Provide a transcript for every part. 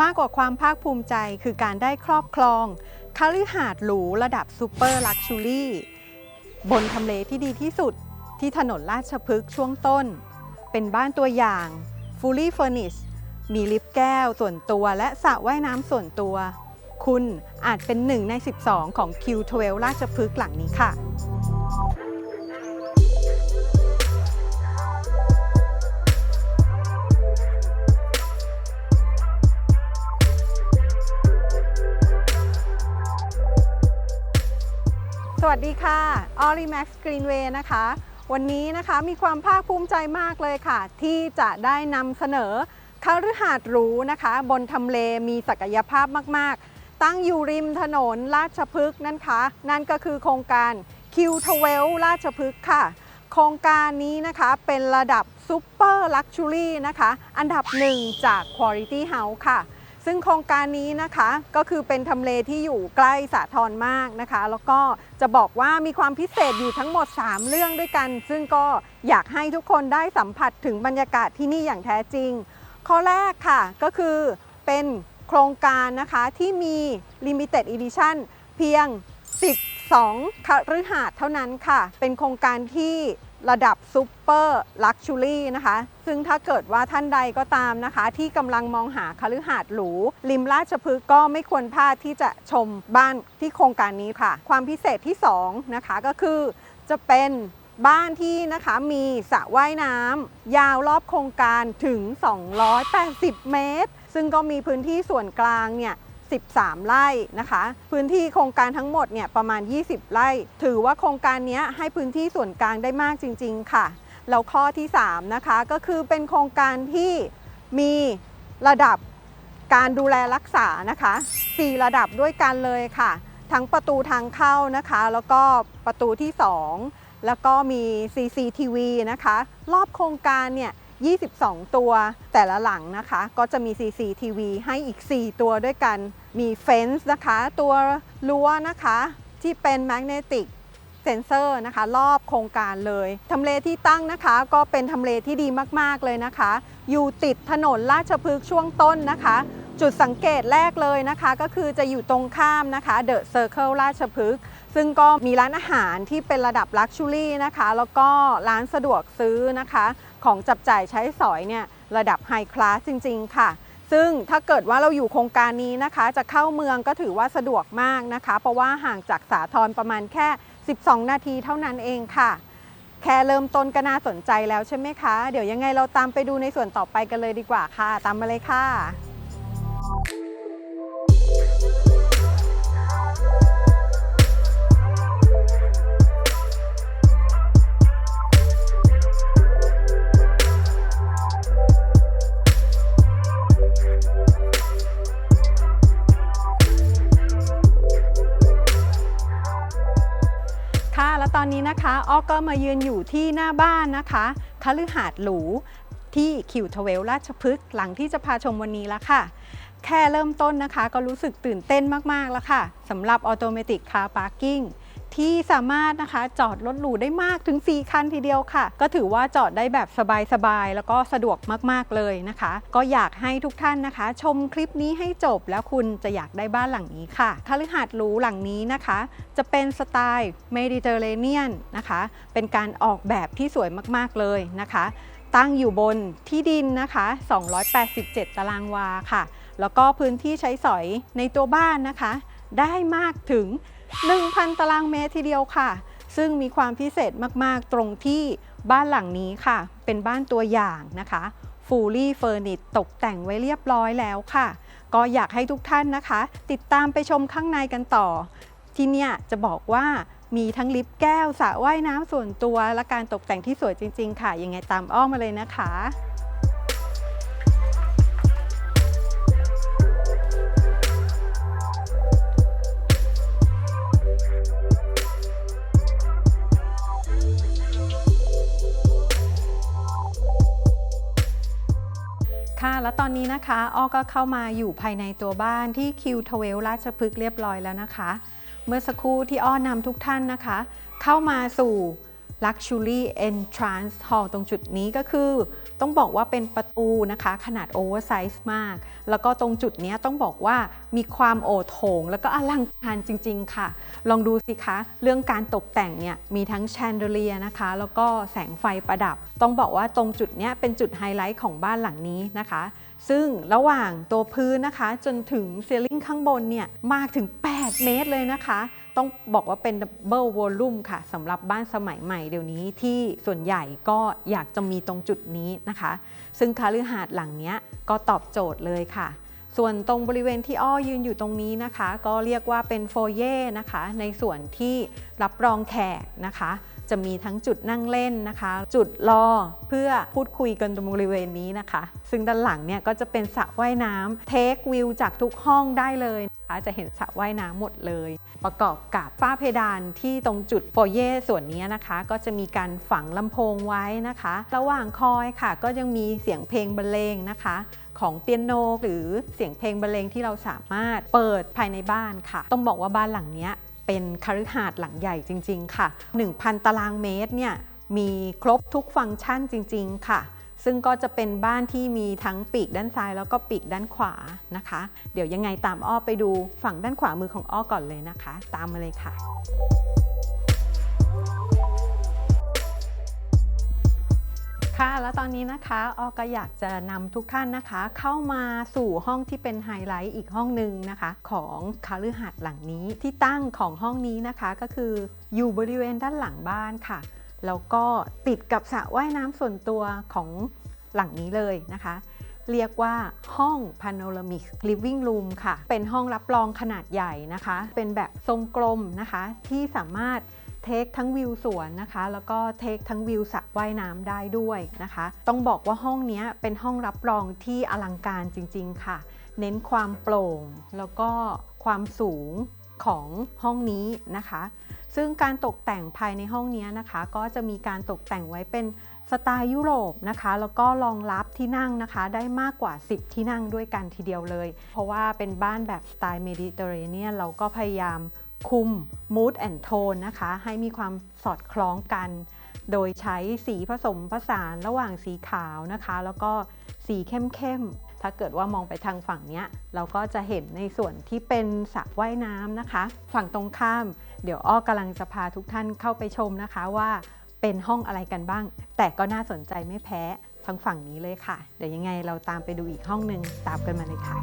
มากกว่าความภาคภูมิใจคือการได้ครอบครองคฤหาสน์หรูระดับซูเปอร์ลักชูรี่บนทำเลที่ดีที่สุดที่ถนนราชพฤกษ์ช่วงต้น เป็นบ้านตัวอย่าง fully furnished มีลิฟต์แก้วส่วนตัวและสระว่ายน้ำส่วนตัว คุณอาจเป็นหนึ่งใน 12 ของ Q12 ราชพฤกษ์หลังนี้ค่ะ วัสดีค่ะออริแม็กซ์กรีนเวย์นะคะ วันนี้นะคะมีความภาคภูมิใจมากเลยค่ะ ที่จะได้นำเสนอคฤหาสน์หรูนะคะ บนทำเลมีศักยภาพมาก ๆ ตั้งอยู่ริมถนนราชพฤกษ์นั่นคะนั่นก็คือโครงการ Q12 ราชพฤกษ์ค่ะ โครงการนี้นะคะเป็นระดับซูเปอร์ลักชูรี่นะคะ อันดับหนึ่งจาก Quality House ค่ะ ซึ่งโครงการนี้นะคะก็คือเป็นทำเลที่อยู่ใกล้สาทรมากนะคะ แล้วก็จะบอกว่ามีความพิเศษอยู่ทั้งหมด 3 เรื่องด้วยกัน ซึ่งก็อยากให้ทุกคนได้สัมผัสถึงบรรยากาศที่นี่อย่างแท้จริง ข้อแรกค่ะก็คือเป็นโครงการนะคะที่มี Limited Edition เพียง 12คฤหาสน์เท่านั้นค่ะ เป็นโครงการที่ ระดับซูเปอร์ลักชูรี่นะคะ ซึ่งถ้าเกิดว่าท่านใดก็ตามนะคะ ที่กำลังมองหาคฤหาสน์หรู ริมราชพฤกษ์ก็ไม่ควรพลาดที่จะชมบ้านที่โครงการนี้ค่ะ ความพิเศษที่2นะคะก็คือจะเป็นบ้านที่นะคะมีสระว่ายน้ำยาวรอบโครงการถึง 280 เมตร ซึ่งก็มีพื้นที่ส่วนกลางเนี่ย 13 ไร่นะคะ พื้นที่โครงการทั้งหมดเนี่ยประมาณ 20 ไร่ ถือว่าโครงการนี้ให้พื้นที่ส่วนกลางได้มากจริง ๆ ค่ะ แล้วข้อที่ 3 นะคะ ก็คือเป็นโครงการที่มีระดับการดูแลรักษานะคะ 4 ระดับด้วยกันเลยค่ะ ทั้งประตูทางเข้านะคะ แล้วก็ประตูที่ 2 แล้วก็มี CCTV นะคะ รอบโครงการเนี่ย 22 ตัวแต่ละหลังนะคะ ก็จะมี CCTV ให้อีก 4 ตัวด้วยกัน มีเฟนส์นะคะ ตัวรั้วนะคะ ที่เป็นแมกเนติกเซนเซอร์นะคะ รอบโครงการเลยทำเลที่ตั้งนะคะ ก็เป็นทำเลที่ดีมากๆเลยนะคะ อยู่ติดถนนราชพฤกษ์ช่วงต้นนะคะ จุดสังเกตแรกเลยนะคะ ก็คือจะอยู่ตรงข้ามนะคะเดอะเซอร์เคิลราชพฤกษ์ซึ่งก็มีร้านอาหารที่เป็นระดับลักชูรี่นะคะ แล้วก็ร้านสะดวกซื้อนะคะ ของจับจ่ายใช้สอยเนี่ยระดับไฮคลาสจริง ๆ ค่ะ ซึ่งถ้าเกิดว่าเราอยู่โครงการนี้นะคะ จะเข้าเมืองก็ถือว่าสะดวกมากนะคะ เพราะว่าห่างจากสาทรประมาณแค่ 12 นาทีเท่านั้นเองค่ะ แค่เริ่มต้นก็น่าสนใจแล้วใช่ไหมคะ เดี๋ยวยังไงเราตามไปดูในส่วนต่อไปกันเลยดีกว่าค่ะ ตามมาเลยค่ะค่ะ มายืนอยู่ที่หน้าบ้านนะคะคฤหาสน์หรูที่คิวทเวลราชพฤกษ์หลังที่จะพาชมวันนี้แล้วค่ะ แค่เริ่มต้นนะคะ ก็รู้สึกตื่นเต้นมากๆแล้วค่ะสำหรับออโตเมติกคาร์พาร์กิ้ง ที่สามารถนะคะจอดรถหรูได้มากถึง 4 คันทีเดียวค่ะ ก็ถือว่าจอดได้แบบสบายๆ แล้วก็สะดวกมากๆเลยนะคะ ก็อยากให้ทุกท่านนะคะ ชมคลิปนี้ให้จบแล้วคุณจะอยากได้บ้านหลังนี้ค่ะคฤหาสน์หรูหลังนี้นะคะ จะเป็นสไตล์เมดิเตอร์เรเนียนนะคะ เป็นการออกแบบที่สวยมากๆเลยนะคะ ตั้งอยู่บนที่ดินนะคะ 287 ตารางวาค่ะ แล้วก็พื้นที่ใช้สอยในตัวบ้านนะคะ ได้มากถึง 1,000 ตารางเมตรทีเดียวค่ะ ซึ่งมีความพิเศษมาก ๆ ตรงที่บ้านหลังนี้ค่ะ เป็นบ้านตัวอย่างนะคะ fully furnished ตกแต่งไว้เรียบร้อยแล้วค่ะ ก็อยากให้ทุกท่านนะคะ ติดตามไปชมข้างในกันต่อ ที่เนี่ยจะบอกว่ามีทั้งลิฟต์แก้วสระว่ายน้ำส่วนตัว และการตกแต่งที่สวยจริง ๆ ค่ะ ยังไงตามอ้อมมาเลยนะคะ แล้วตอนนี้นะคะอ้อก็เข้ามาอยู่ภายในตัวบ้านที่คิวทเวลราชพฤกษ์เรียบร้อยแล้วนะคะ เมื่อสักครู่ที่อ้อนำทุกท่านนะคะ เข้ามาสู่ Luxury Entrance Hall ตรงจุดนี้ก็คือ ต้องบอกว่าเป็นประตูนะคะ ขนาดโอเวอร์ไซส์มาก แล้วก็ตรงจุดนี้ต้องบอกว่ามีความโอโถง แล้วก็อลังการจริง ๆ ค่ะ ลองดูสิคะ เรื่องการตกแต่งเนี่ยมีทั้งแชนเดเลียนะคะ แล้วก็แสงไฟประดับ ต้องบอกว่าตรงจุดนี้เป็นจุดไฮไลท์ของบ้านหลังนี้นะคะซึ่งระหว่างตัวพื้นนะคะจนถึงเซลลิงข้างบนเนี่ยมากถึง 8 เมตรเลยนะคะ ต้องบอกว่าเป็นดับเบิลวอลลุ่มค่ะสำหรับบ้านสมัยใหม่เดี๋ยวนี้ที่ส่วนใหญ่ก็อยากจะมีตรงจุดนี้นะคะ ซึ่งคาลือหาดหลังเนี้ยก็ตอบโจทย์เลยค่ะ ส่วนตรงบริเวณที่อ้อยืนอยู่ตรงนี้นะคะ ก็เรียกว่าเป็นโฟเย่นะคะ ในส่วนที่รับรองแขกนะคะ จะมีทั้งจุดนั่งเล่นนะคะ จุดรอเพื่อพูดคุยกันตรงบริเวณนี้นะคะ ซึ่งด้านหลังเนี่ยก็จะเป็นสระว่ายน้ำเทควิวจากทุกห้องได้เลยนะคะจะเห็นสระว่ายน้ำหมดเลย ประกอบกับฝ้าเพดานที่ตรงจุดโฟเย่ส่วนนี้นะคะ ก็จะมีการฝังลำโพงไว้นะคะ ระหว่างคอยค่ะ ก็ยังมีเสียงเพลงบรรเลงนะคะของเปียโนหรือเสียงเพลงบรรเลงที่เราสามารถเปิดภายในบ้านค่ะ ต้องบอกว่าบ้านหลังเนี้ย เป็นคฤหาสน์หลังใหญ่จริง ๆ ค่ะ 1,000 ตารางเมตรเนี่ยมีครบทุกฟังก์ชันจริง ๆ ค่ะ ซึ่งก็จะเป็นบ้านที่มีทั้งปีกด้านซ้ายแล้วก็ปีกด้านขวานะคะ เดี๋ยวยังไงตามอ้อไปดูฝั่งด้านขวามือของอ้อก่อนเลยนะคะ ตามมาเลยค่ะ ค่ะ แล้วตอนนี้นะคะออก็อยากจะนำทุกท่านนะคะ เข้ามาสู่ห้องที่เป็นไฮไลท์อีกห้องหนึ่งนะคะ ของคาลือหาดหลังนี้ที่ตั้งของห้องนี้นะคะก็คืออยู่บริเวณด้านหลังบ้านค่ะ แล้วก็ติดกับสระว่ายน้ำส่วนตัวของหลังนี้เลยนะคะ เรียกว่าห้อง Panoramic Living Room ค่ะ เป็นห้องรับรองขนาดใหญ่นะคะ เป็นแบบทรงกลมนะคะที่สามารถเทคทั้งวิวสวนนะคะ แล้วก็เทคทั้งวิวสระ ว่ายน้ำได้ด้วยนะคะ ต้องบอกว่าห้องนี้เป็นห้องรับรองที่อลังการจริง ๆ ค่ะ เน้นความโปร่งแล้วก็ความสูงของห้องนี้นะคะ ซึ่งการตกแต่งภายในห้องนี้นะคะ ก็จะมีการตกแต่งไว้เป็นสไตล์ยุโรปนะคะ แล้วก็รองรับที่นั่งนะคะ ได้มากกว่า 10 ที่นั่งด้วยกันทีเดียวเลย เพราะว่าเป็นบ้านแบบสไตล์เมดิเตอร์เรเนียนเราก็พยายามคุม mood and tone นะคะ ให้มีความสอดคล้องกัน โดยใช้สีผสมผสานระหว่างสีขาวนะคะ แล้วก็สีเข้มๆ ถ้าเกิดว่ามองไปทางฝั่งนี้เราก็จะเห็นในส่วนที่เป็นสระว่ายน้ำนะคะ ฝั่งตรงข้าม เดี๋ยวอ้อกำลังจะพาทุกท่านเข้าไปชมนะคะว่าเป็นห้องอะไรกันบ้าง แต่ก็น่าสนใจไม่แพ้ทางฝั่งนี้เลยค่ะ เดี๋ยวยังไงเราตามไปดูอีกห้องหนึ่งตามกันมาเลยค่ะ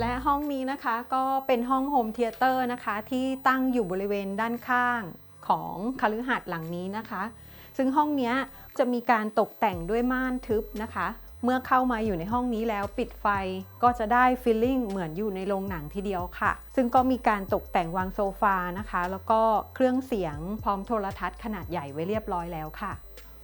และห้องนี้นะคะก็เป็นห้องโฮมเทเตอร์นะคะที่ตั้งอยู่บริเวณด้านข้าง ของคฤหาสน์หลังนี้นะคะ ซึ่งห้องนี้จะมีการตกแต่งด้วยม่านทึบนะคะ เมื่อเข้ามาอยู่ในห้องนี้แล้วปิดไฟก็จะได้ฟีลลิ่งเหมือนอยู่ในโรงหนังทีเดียวค่ะ ซึ่งก็มีการตกแต่งวางโซฟานะคะ แล้วก็เครื่องเสียงพร้อมโทรทัศน์ขนาดใหญ่ไว้เรียบร้อยแล้วค่ะ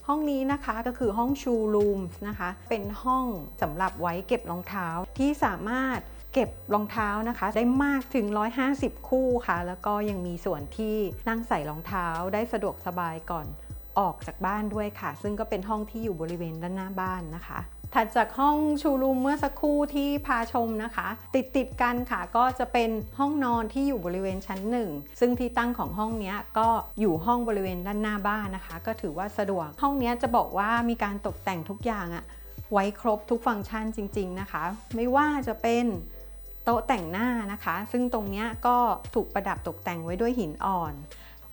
ห้องนี้นะคะก็คือห้องชูรูมนะคะ เป็นห้องสำหรับไว้เก็บรองเท้าที่สามารถ เก็บรองเท้านะคะ ได้มากถึง 150 คู่ค่ะ แล้วก็ยังมีส่วนที่นั่งใส่รองเท้าได้สะดวกสบายก่อนออกจากบ้านด้วยค่ะ ซึ่งก็เป็นห้องที่อยู่บริเวณด้านหน้าบ้านนะคะถัดจากห้องชูรูมเมื่อสักครู่ที่พาชมนะคะ ติดติดกันค่ะก็จะเป็นห้องนอนที่อยู่บริเวณชั้นหนึ่งซึ่งที่ตั้งของห้องนี้ก็อยู่ห้องบริเวณด้านหน้าบ้านนะคะ ก็ถือว่าสะดวกห้องนี้จะบอกว่ามีการตกแต่งทุกอย่างอะไว้ครบทุกฟังก์ชันจริง ๆนะคะ ไม่ว่าจะเป็น โต๊ะแต่งหน้านะคะ ซึ่งตรงนี้ก็ถูกประดับตกแต่งไว้ด้วยหินอ่อน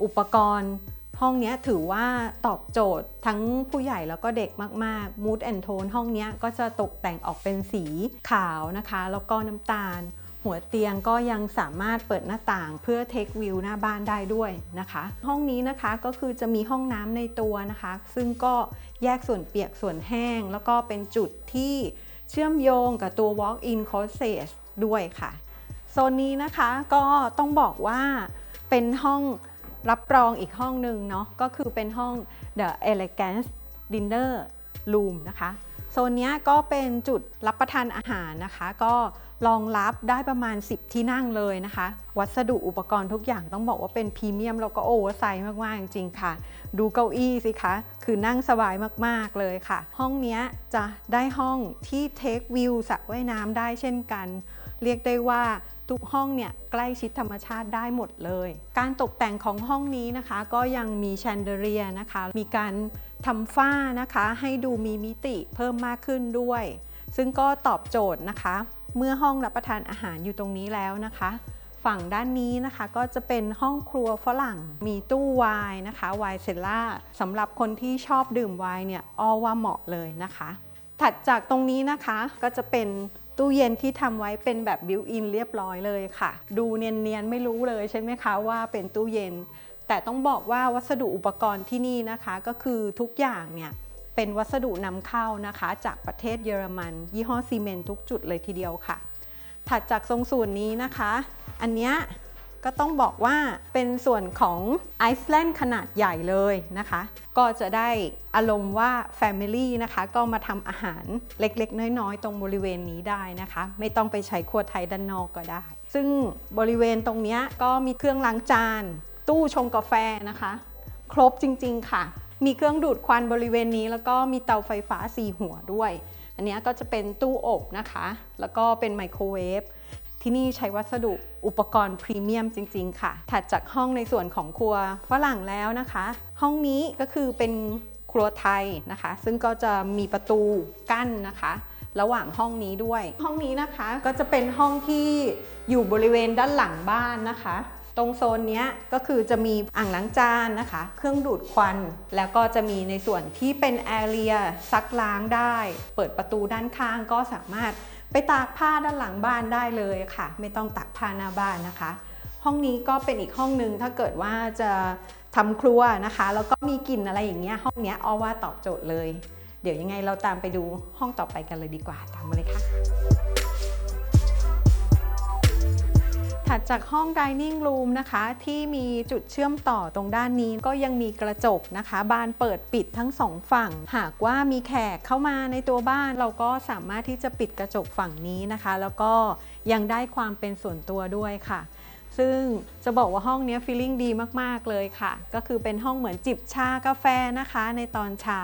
อุปกรณ์ห้องนี้ถือว่าตอบโจทย์ทั้งผู้ใหญ่แล้วก็เด็กมาก ๆ Mood and Tone ห้องนี้ก็จะตกแต่งออกเป็นสีขาวนะคะ แล้วก็น้ำตาล หัวเตียงก็ยังสามารถเปิดหน้าต่างเพื่อเทควิวหน้าบ้านได้ด้วยนะคะ ห้องนี้นะคะก็คือจะมีห้องน้ำในตัวนะคะ ซึ่งก็แยกส่วนเปียกส่วนแห้ง แล้วก็เป็นจุดที่เชื่อมโยงกับตัว walk-in closet ด้วยค่ะ โซนนี้นะคะก็ต้องบอกว่าเป็นห้องรับรองอีกห้องหนึ่งเนาะก็คือเป็นห้อง The Elegance Dinner Room นะคะ โซนเนี้ยก็เป็นจุดรับประทานอาหารนะคะ ก็รองรับได้ประมาณ 10 ที่นั่งเลยนะคะ วัสดุอุปกรณ์ทุกอย่างต้องบอกว่าเป็นพรีเมียมแล้วก็โอเวอร์ไซส์มาก ๆ จริงๆค่ะ ดูเก้าอี้สิคะ คือนั่งสบายมาก ๆ เลยค่ะ ห้องเนี้ยจะได้ห้องที่เทควิวสระว่ายน้ำได้เช่นกัน เรียกได้ว่าทุกห้องเนี่ยใกล้ชิดธรรมชาติได้หมดเลย การตกแต่งของห้องนี้นะคะ ก็ยังมีแชนเดเรียนะคะ มีการทำฝ้านะคะ ให้ดูมีมิติเพิ่มมากขึ้นด้วย ซึ่งก็ตอบโจทย์นะคะ เมื่อห้องรับประทานอาหารอยู่ตรงนี้แล้วนะคะ ฝั่งด้านนี้นะคะก็จะเป็นห้องครัวฝรั่ง มีตู้ไวน์นะคะไวน์เซลล่าสำหรับคนที่ชอบดื่มไวน์เนี่ยอ้อว่าเหมาะเลยนะคะ ถัดจากตรงนี้นะคะก็จะเป็น ตู้เย็นที่ทำไว้เป็นแบบบิวอินเรียบร้อยเลยค่ะ ดูเนียนๆไม่รู้เลยใช่ไหมคะว่าเป็นตู้เย็น แต่ต้องบอกว่าวัสดุอุปกรณ์ที่นี่นะคะ ก็คือทุกอย่างเนี่ยเป็นวัสดุนำเข้านะคะ จากประเทศเยอรมัน ยี่ห้อซีเมนทุกจุดเลยทีเดียวค่ะ ถัดจากทรงส่วนนี้นะคะ อันเนี้ย ก็ต้องบอกว่าเป็นส่วนของไอซ์แลนด์ขนาดใหญ่เลยนะคะ ก็จะได้อารมณ์ว่า Family นะคะก็มาทำอาหารเล็กๆ น้อยๆ ตรงบริเวณนี้ได้นะคะ ไม่ต้องไปใช้ครัวไทยด้านนอกก็ได้ ซึ่งบริเวณตรงนี้ก็มีเครื่องล้างจาน ตู้ชงกาแฟนะคะ ครบจริงๆค่ะ มีเครื่องดูดควันบริเวณนี้ แล้วก็มีเตาไฟฟ้า 4 หัวด้วย อันนี้ก็จะเป็นตู้อบนะคะ แล้วก็เป็นไมโครเวฟ ที่นี่ใช้วัสดุอุปกรณ์พรีเมียมจริง ๆ ค่ะ ถัดจากห้องในส่วนของครัวฝรั่งแล้วนะคะ ห้องนี้ก็คือเป็นครัวไทยนะคะ ซึ่งก็จะมีประตูกั้นนะคะ ระหว่างห้องนี้ด้วย ห้องนี้นะคะก็จะเป็นห้องที่อยู่บริเวณด้านหลังบ้านนะคะ ตรงโซนนี้ก็คือจะมีอ่างล้างจานนะคะ เครื่องดูดควัน แล้วก็จะมีในส่วนที่เป็นแอเรียซักล้างได้ เปิดประตูด้านข้างก็สามารถ ไปตากผ้าด้านหลังบ้านได้เลยค่ะ ไม่ต้องตากผ้าหน้าบ้านนะคะ ห้องนี้ก็เป็นอีกห้องหนึ่งถ้าเกิดว่าจะทำครัวนะคะ แล้วก็มีกลิ่นอะไรอย่างเงี้ยห้องเนี้ยเอว่าตอบโจทย์เลย เดี๋ยวยังไงเราตามไปดูห้องต่อไปกันเลยดีกว่าตามมาเลยค่ะ ถัดจากห้อง dining room นะคะที่มีจุดเชื่อมต่อตรงด้านนี้ก็ยังมีกระจกนะคะ บานเปิดปิดทั้งสองฝั่ง หากว่ามีแขกเข้ามาในตัวบ้านเราก็สามารถที่จะปิดกระจกฝั่งนี้นะคะ แล้วก็ยังได้ความเป็นส่วนตัวด้วยค่ะ ซึ่งจะบอกว่าห้องนี้ฟีลลิ่งดีมาก ๆ เลยค่ะ ก็คือเป็นห้องเหมือนจิบชากาแฟนะคะ ในตอนเช้า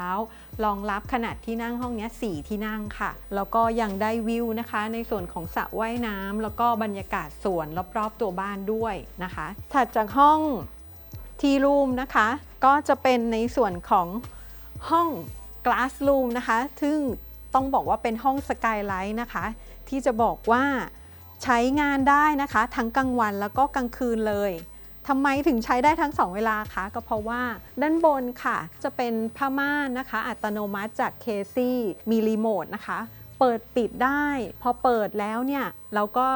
รองรับขนาดที่นั่งห้องนี้4ที่นั่งค่ะ แล้วก็ยังได้วิวนะคะ ในส่วนของสระว่ายน้ำแล้วก็บรรยากาศสวนรอบๆตัวบ้านด้วยนะคะ ถัดจากห้องทีรูมนะคะ ก็จะเป็นในส่วนของห้อง glass room นะคะ ซึ่งต้องบอกว่าเป็นห้องสกายไลท์นะคะ ที่จะบอกว่า ใช้งานได้นะคะ ทั้งกลางวันแล้วก็กลางคืนเลยทำไมถึงใช้ได้ทั้ง 2 เวลาคะก็เพราะว่าด้านบนค่ะ จะเป็นผ้าม่านนะคะ อัตโนมัติจากเคซี่มีรีโมทนะคะ เปิดปิดได้ พอเปิดแล้วเนี่ยเราก็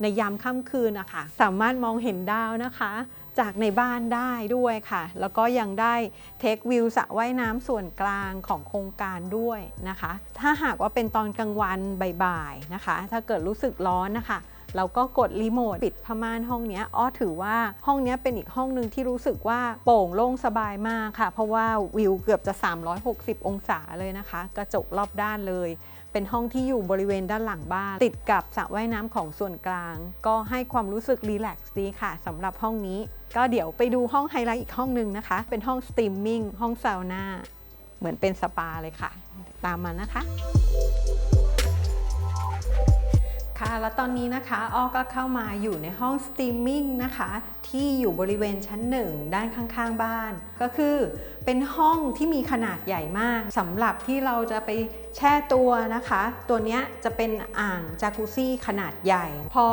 ในยามค่ำคืนนะคะสามารถมองเห็นดาวนะคะ จากในบ้านได้ด้วยค่ะ แล้วก็ยังได้เทควิวสระว่ายน้ำส่วนกลางของโครงการด้วยนะคะ ถ้าหากว่าเป็นตอนกลางวันบ่ายๆนะคะ ถ้าเกิดรู้สึกร้อนนะคะเราก็กดรีโมทปิดผ้าม่านห้องนี้อ้อถือว่าห้องนี้เป็นอีกห้องหนึ่งที่รู้สึกว่าโปร่งโล่งสบายมากค่ะ เพราะว่าวิวเกือบจะ 360 องศาเลยนะคะ กระจกรอบด้านเลย เป็นห้องที่อยู่บริเวณด้านหลังบ้าน ติดกับสระว่ายน้ำของส่วนกลาง ก็ให้ความรู้สึกรีแลกซ์ดีค่ะสำหรับห้องนี้ ก็เดี๋ยวไปดูห้องไฮไลท์อีกห้องหนึ่งนะคะ เป็นห้องสตรีมมิ่งห้องซาวน่าเหมือนเป็นสปาเลยค่ะ ตามมานะคะ ค่ะ แล้วตอนนี้นะคะอ้อก็เข้ามาอยู่ในห้องสตรีมมิ่งนะคะ ที่อยู่บริเวณชั้นหนึ่งด้านข้างๆบ้าน ก็คือเป็นห้องที่มีขนาดใหญ่มากสำหรับที่เราจะไปแช่ตัวนะคะ ตัวนี้จะเป็นอ่างจากุซี่ขนาดใหญ่ พอ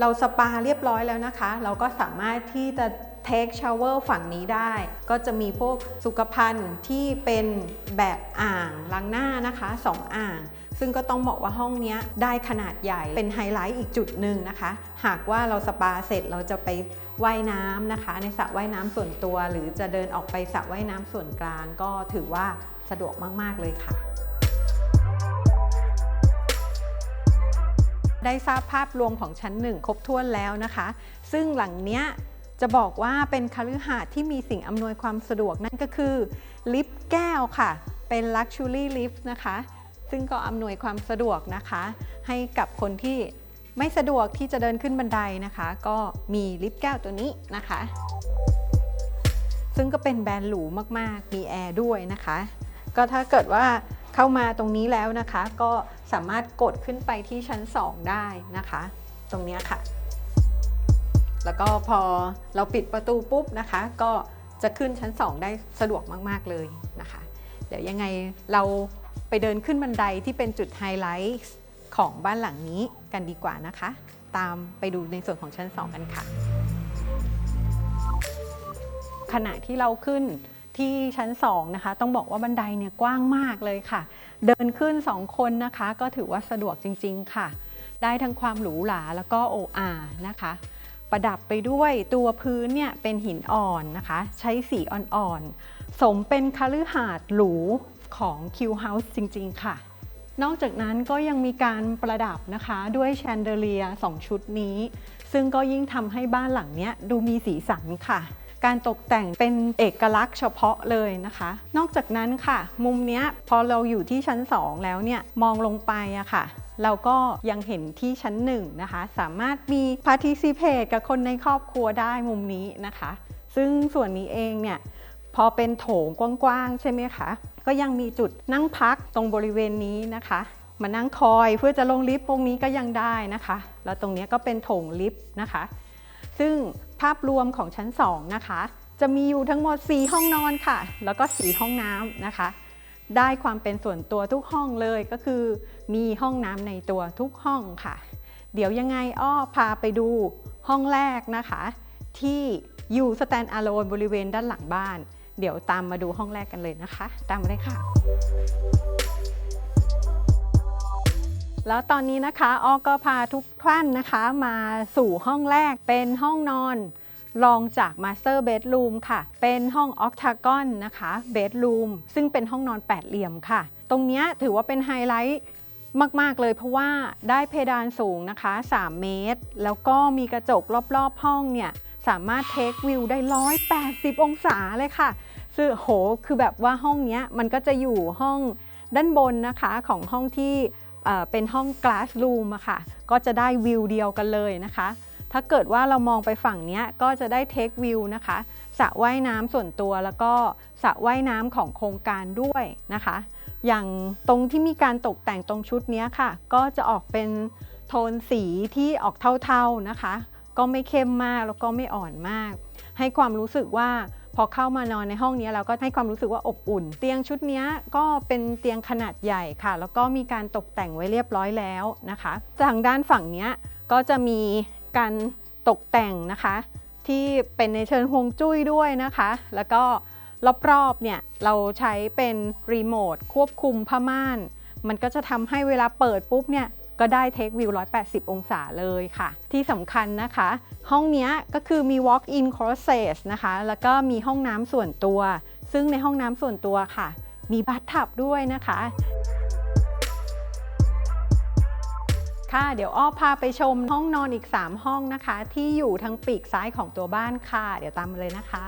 เราสปาเรียบร้อยแล้วนะคะ เราก็สามารถที่จะเทคชาวเวอร์ฝั่งนี้ได้ ก็จะมีพวกสุขภัณฑ์ที่เป็นแบบอ่างล้างหน้านะคะสองอ่าง ซึ่งก็ต้องบอกว่าห้องนี้ได้ขนาดใหญ่เป็นไฮไลท์อีกจุดหนึ่งนะคะ หากว่าเราสปาเสร็จเราจะไปว่ายน้ำนะคะ ในสระว่ายน้ำส่วนตัว หรือจะเดินออกไปสระว่ายน้ำส่วนกลาง ก็ถือว่าสะดวกมาก ๆ เลยค่ะได้ทราบภาพรวมของชั้นหนึ่งครบถ้วนแล้วนะคะ ซึ่งหลังเนี้ยจะบอกว่าเป็นคฤหาสน์ที่มีสิ่งอำนวยความสะดวกนั่นก็คือ ลิฟต์แก้วค่ะ เป็น Luxury Lift นะคะ ซึ่งก็อำนวยความสะดวกนะคะ ให้กับคนที่ไม่สะดวกที่จะเดินขึ้นบันไดนะคะ ก็มีลิฟต์แก้วตัวนี้นะคะ ซึ่งก็เป็นแบรนด์หรูมากๆ มีแอร์ด้วยนะคะ ก็ถ้าเกิดว่าเข้ามาตรงนี้แล้วนะคะ ก็สามารถกดขึ้นไปที่ชั้น 2 ได้นะคะ ตรงนี้ค่ะ แล้วก็พอเราปิดประตูปุ๊บนะคะ ก็จะขึ้นชั้น 2 ได้สะดวกมาก ๆ เลยนะคะ เดี๋ยวยังไงเรา ไปเดินขึ้นบันไดที่เป็นจุดไฮไลท์ของบ้านหลังนี้กันดีกว่านะคะ ตามไปดูในส่วนของชั้น 2 กันค่ะ ขณะที่เราขึ้นที่ชั้น 2 นะคะ ต้องบอกว่าบันไดเนี่ยกว้างมากเลยค่ะ เดินขึ้น 2 คนนะคะ ก็ถือว่าสะดวกจริง ๆ ค่ะ ได้ทั้งความหรูหราแล้วก็โออานะคะ ประดับไปด้วยตัวพื้นเนี่ยเป็นหินอ่อนนะคะ ใช้สีอ่อนๆ สมเป็นคฤหาสน์หรู ของ Q House จริง ๆ ค่ะ นอกจากนั้นก็ยังมีการประดับนะคะด้วยแชนเดเลีย2 ชุดนี้ ซึ่งก็ยิ่งทำให้บ้านหลังนี้ดูมีสีสันค่ะ การตกแต่งเป็นเอกลักษณ์เฉพาะเลยนะคะ นอกจากนั้นค่ะ มุมนี้พอเราอยู่ที่ชั้น 2 แล้วเนี่ยมองลงไปอะค่ะเราก็ยังเห็นที่ชั้นหนึ่งนะคะ สามารถมี participate กับคนในครอบครัวได้มุมนี้นะคะ ซึ่งส่วนนี้เองเนี่ย อเป็นโถงกว้างๆใช่ไหมคะ ก็ยังมีจุดนั่งพักตรงบริเวณนี้นะคะ มานั่งคอยเพื่อจะลงลิฟต์ตรงนี้ก็ยังได้นะคะ แล้วตรงนี้ก็เป็นโถงลิฟต์นะคะ ซึ่งภาพรวมของชั้น 2 นะคะ จะมีอยู่ทั้งหมด 4 ห้องนอนค่ะ แล้วก็ 4 ห้องน้ำนะคะ ได้ความเป็นส่วนตัวทุกห้องเลยก็คือ มีห้องน้ำในตัวทุกห้องค่ะ เดี๋ยวยังไงอ้อพาไปดูห้องแรกนะคะ ที่อยู่สแตนอะโลนบริเวณด้านหลังบ้าน เดี๋ยวตามมาดูห้องแรกกันเลยนะคะ ตามมาเลยค่ะ แล้วตอนนี้นะคะอ้อก็พาทุกท่านนะคะมาสู่ห้องแรกเป็นห้องนอนรองจาก Master Bedroom ค่ะ เป็นห้อง Octagon นนะคะ Bedroom ซึ่งเป็นห้องนอนแปดเหลี่ยมค่ะ ตรงนี้ถือว่าเป็นไฮไลท์มาก ๆ เลยเพราะว่าได้เพดานสูงนะคะ 3 เมตร แล้วก็มีกระจกรอบ ๆ ห้องเนี่ย สามารถเทควิวได้ 180 องศาเลยค่ะ ซึ่งโหคือแบบว่าห้องเนี้ยมันก็จะอยู่ห้องด้านบนนะคะของห้องที่เป็นห้อง glass room อะค่ะ ก็จะได้วิวเดียวกันเลยนะคะ ถ้าเกิดว่าเรามองไปฝั่งนี้ก็จะได้เทควิวนะคะสระว่ายน้ำส่วนตัวแล้วก็สระว่ายน้ำของโครงการด้วยนะคะ อย่างตรงที่มีการตกแต่งตรงชุดนี้ค่ะ ก็จะออกเป็นโทนสีที่ออกเทาๆนะคะ ก็ไม่เข้มมากแล้วก็ไม่อ่อนมาก ให้ความรู้สึกว่า พอเข้ามานอนในห้องนี้เราก็ให้ความรู้สึกว่าอบอุ่น เตียงชุดนี้ก็เป็นเตียงขนาดใหญ่ค่ะ แล้วก็มีการตกแต่งไว้เรียบร้อยแล้วนะคะทางด้านฝั่งนี้ก็จะมีการตกแต่งนะคะ ที่เป็นในเชิงฮวงจุ้ยด้วยนะคะ แล้วก็รอบๆเนี่ยเราใช้เป็นรีโมทควบคุมผ้าม่าน มันก็จะทำให้เวลาเปิดปุ๊บเนี่ย ก็ได้เทควิว 180 องศาเลยค่ะ ที่สำคัญนะคะ ห้องเนี้ยก็คือมี walk-in closet นะคะ แล้วก็มีห้องน้ำส่วนตัว ซึ่งในห้องน้ำส่วนตัวค่ะ มีบัตทับด้วยนะคะค่ะเดี๋ยวอ้อพาไปชมห้องนอนอีก 3 ห้องนะคะ ที่อยู่ทางปีกซ้ายของตัวบ้านค่ะ เดี๋ยวตามมาเลยนะคะ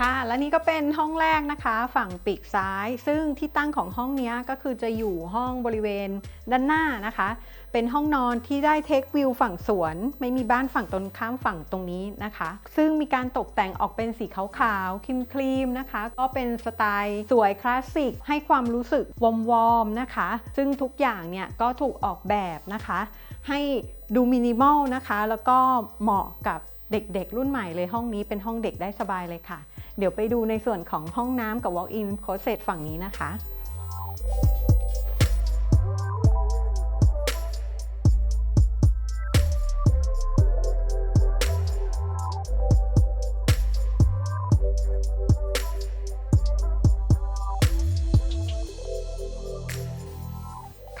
ค่ะ และนี่ก็เป็นห้องแรกนะคะ ฝั่งปีกซ้าย ซึ่งที่ตั้งของห้องนี้ก็คือจะอยู่ห้องบริเวณด้านหน้านะคะ เป็นห้องนอนที่ได้เทควิวฝั่งสวน ไม่มีบ้านฝั่งตรงข้ามฝั่งตรงนี้นะคะ ซึ่งมีการตกแต่งออกเป็นสีขาวๆครีมๆนะคะ ก็เป็นสไตล์สวยคลาสสิก ให้ความรู้สึกวอมๆนะคะ ซึ่งทุกอย่างเนี่ยก็ถูกออกแบบนะคะ ให้ดูมินิมอลนะคะ แล้วก็เหมาะกับเด็กๆ รุ่นใหม่เลยห้องนี้เป็นห้องเด็กได้สบายเลยค่ะ เดี๋ยวไปดูในส่วนของห้องน้ำกับ walk-in closet ฝั่งนี้นะคะ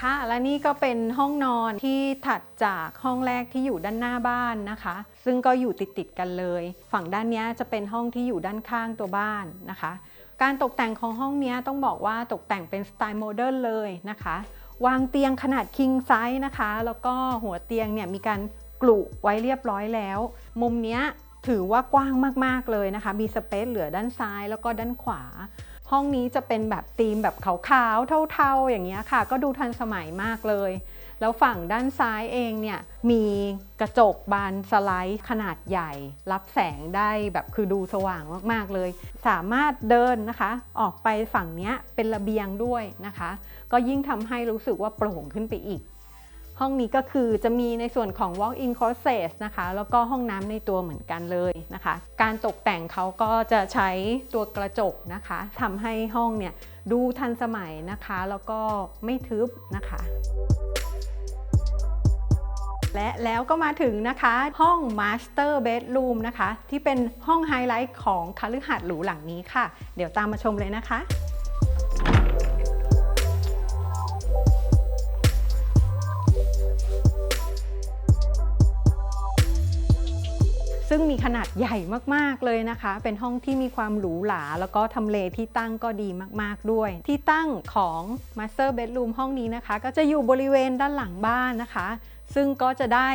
ค่ะ และนี่ก็เป็นห้องนอนที่ถัดจากห้องแรกที่อยู่ด้านหน้าบ้านนะคะ ซึ่งก็อยู่ติดติดๆกันเลย ฝั่งด้านนี้จะเป็นห้องที่อยู่ด้านข้างตัวบ้านนะคะ การตกแต่งของห้องนี้ต้องบอกว่าตกแต่งเป็นสไตล์โมเดิร์นเลยนะคะ วางเตียงขนาด king size นะคะ แล้วก็หัวเตียงเนี่ยมีการกลุไว้เรียบร้อยแล้ว มุมนี้ถือว่ากว้างมากๆเลยนะคะ มีสเปซเหลือด้านซ้ายแล้วก็ด้านขวา ห้องนี้จะเป็นแบบธีมแบบขาวๆ เทาๆ อย่างเงี้ยค่ะ ก็ดูทันสมัยมากเลย แล้วฝั่งด้านซ้ายเองเนี่ยมีกระจกบานสไลด์ขนาดใหญ่ รับแสงได้แบบคือดูสว่างมากๆเลย สามารถเดินนะคะ ออกไปฝั่งเนี้ยเป็นระเบียงด้วยนะคะ ก็ยิ่งทำให้รู้สึกว่าโปร่งขึ้นไปอีก ห้องนี้ก็คือจะมีในส่วนของ walk-in closet นะคะ แล้วก็ห้องน้ำในตัวเหมือนกันเลยนะคะ การตกแต่งเขาก็จะใช้ตัวกระจกนะคะทำให้ห้องเนี่ยดูทันสมัยนะคะ แล้วก็ไม่ทึบนะคะและแล้วก็มาถึงนะคะห้อง Master Bedroom นะคะ ที่เป็นห้องไฮไลท์ของคฤหาสน์หรูหลังนี้ค่ะ เดี๋ยวตามมาชมเลยนะคะ ซึ่งมีขนาดใหญ่มากๆเลยนะคะ เป็นห้องที่มีความหรูหรา แล้วก็ทำเลที่ตั้งก็ดีมากๆด้วย ที่ตั้งของ Master Bedroom ห้องนี้นะคะ ก็จะอยู่บริเวณด้านหลังบ้านนะคะ ซึ่งก็จะได้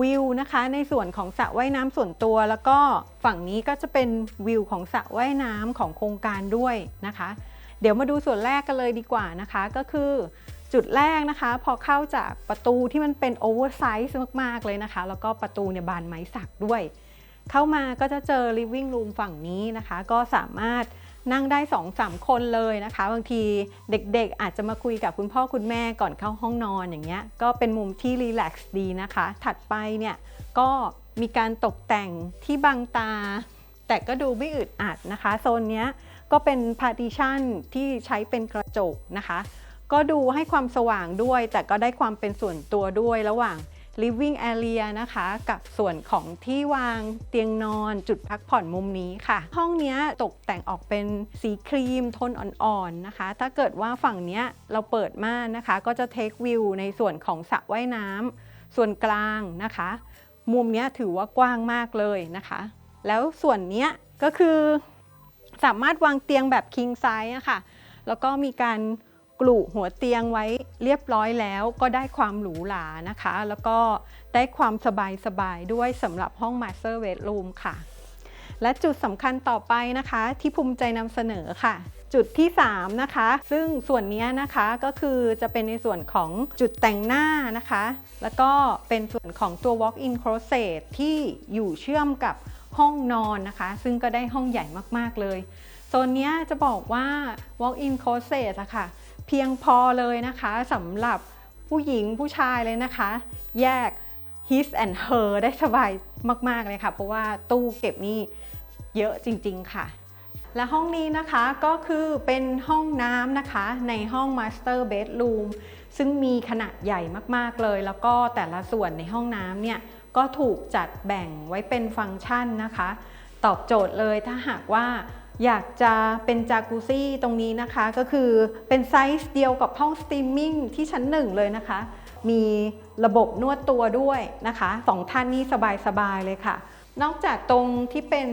วิวนะคะในส่วนของสระว่ายน้ำส่วนตัว แล้วก็ฝั่งนี้ก็จะเป็นวิวของสระว่ายน้ำของโครงการด้วยนะคะ เดี๋ยวมาดูส่วนแรกกันเลยดีกว่านะคะ ก็คือจุดแรกนะคะ พอเข้าจากประตูที่มันเป็นโอเวอร์ไซส์มาก ๆ เลยนะคะ แล้วก็ประตูเนี่ยบานไม้สักด้วย เข้ามาก็จะเจอ living room ฝั่งนี้นะคะ ก็สามารถนั่งได้2-3คนเลยนะคะ บางทีเด็กๆ อาจจะมาคุยกับคุณพ่อคุณแม่ก่อนเข้าห้องนอนอย่างเงี้ย ก็เป็นมุมที่รีแลกซ์ดีนะคะ ถัดไปเนี่ยก็มีการตกแต่งที่บังตา แต่ก็ดูไม่อึดอัดนะคะ โซนเนี้ยก็เป็น partition ที่ใช้เป็นกระจกนะคะ ก็ดูให้ความสว่างด้วย แต่ก็ได้ความเป็นส่วนตัวด้วยระหว่าง living area นะคะ กับส่วนของที่วางเตียงนอนจุดพักผ่อนมุมนี้ค่ะ ห้องนี้ตกแต่งออกเป็นสีครีมโทนอ่อนๆนะคะ ถ้าเกิดว่าฝั่งนี้เราเปิดม่านนะคะ ก็จะ take view ในส่วนของสระว่ายน้ำส่วนกลางนะคะ มุมนี้ถือว่ากว้างมากเลยนะคะ แล้วส่วนนี้ก็คือสามารถวางเตียงแบบ king size อะคะแล้วก็มีการ กลุหัวเตียงไว้เรียบร้อยแล้วก็ได้ความหรูหรานะคะ แล้วก็ได้ความสบายสบายด้วยสำหรับห้อง Master Bedroom ค่ะ และจุดสำคัญต่อไปนะคะ ที่ภูมิใจนำเสนอค่ะ จุดที่3นะคะซึ่งส่วนนี้นะคะก็คือจะเป็นในส่วนของจุดแต่งหน้านะคะ แล้วก็เป็นส่วนของตัว walk-in closet ที่อยู่เชื่อมกับห้องนอนนะคะ ซึ่งก็ได้ห้องใหญ่มากๆเลยโซนนี้จะบอกว่า walk-in closet อะค่ะ เพียงพอเลยนะคะสำหรับผู้หญิงผู้ชายเลยนะคะ แยก his and her ได้สบายมาก ๆ เลยค่ะ เพราะว่าตู้เก็บนี่เยอะจริง ๆ ค่ะ และห้องนี้นะคะก็คือเป็นห้องน้ำนะคะในห้อง Master Bedroom ซึ่งมีขนาดใหญ่มากๆเลย แล้วก็แต่ละส่วนในห้องน้ำเนี่ยก็ถูกจัดแบ่งไว้เป็นฟังก์ชันนะคะ ตอบโจทย์เลยถ้าหากว่า อยากจะเป็นจากุซี่ตรงนี้นะคะ ก็คือเป็นไซส์เดียวกับห้องสตรีมมิ่งที่ชั้นหนึ่งเลยนะคะ มีระบบนวดตัวด้วยนะคะสองท่านนี่สบายๆเลยค่ะ นอกจากตรงที่เป็น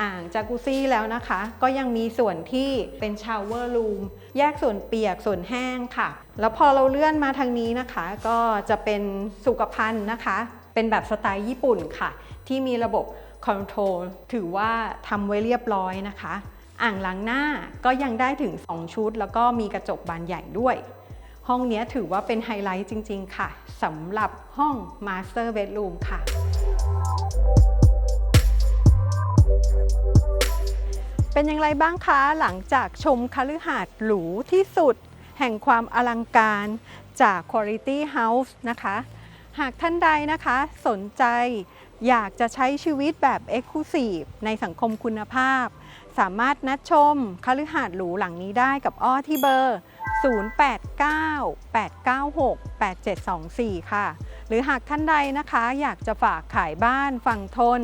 อ่างจากุซี่แล้วนะคะ ก็ยังมีส่วนที่เป็นชาวเวอร์รูมแยกส่วนเปียกส่วนแห้งค่ะ แล้วพอเราเลื่อนมาทางนี้นะคะ ก็จะเป็นสุขภัณฑ์นะคะ เป็นแบบสไตล์ญี่ปุ่นค่ะ ที่มีระบบ คอนโทรลถือว่าทำไว้เรียบร้อยนะคะ อ่างล้างหน้าก็ยังได้ถึง 2 ชุด แล้วก็มีกระจกบานใหญ่ด้วย ห้องนี้ถือว่าเป็นไฮไลท์จริง ๆ ค่ะสำหรับห้อง Master Bedroom ค่ะเป็นอย่างไรบ้างคะ หลังจากชมคฤหาสน์หรูที่สุด แห่งความอลังการจาก Quality House นะคะ หากท่านใดนะคะสนใจ อยากจะใช้ชีวิตแบบ Exclusive ในสังคมคุณภาพ สามารถนัดชมคฤหาสน์หรูหลังนี้ได้กับอ้อที่เบอร์ 0898968724 ค่ะ หรือหากท่านใดนะคะอยากจะฝากขายบ้านฝั่งทน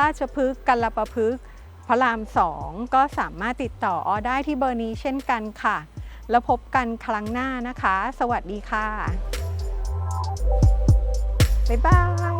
ราชพฤกษ์กัลปพฤกษ์พระรามสองก็สามารถติดต่ออ้อได้ที่เบอร์นี้เช่นกันค่ะ แล้วพบกันครั้งหน้านะคะ สวัสดีค่ะ บ๊ายบาย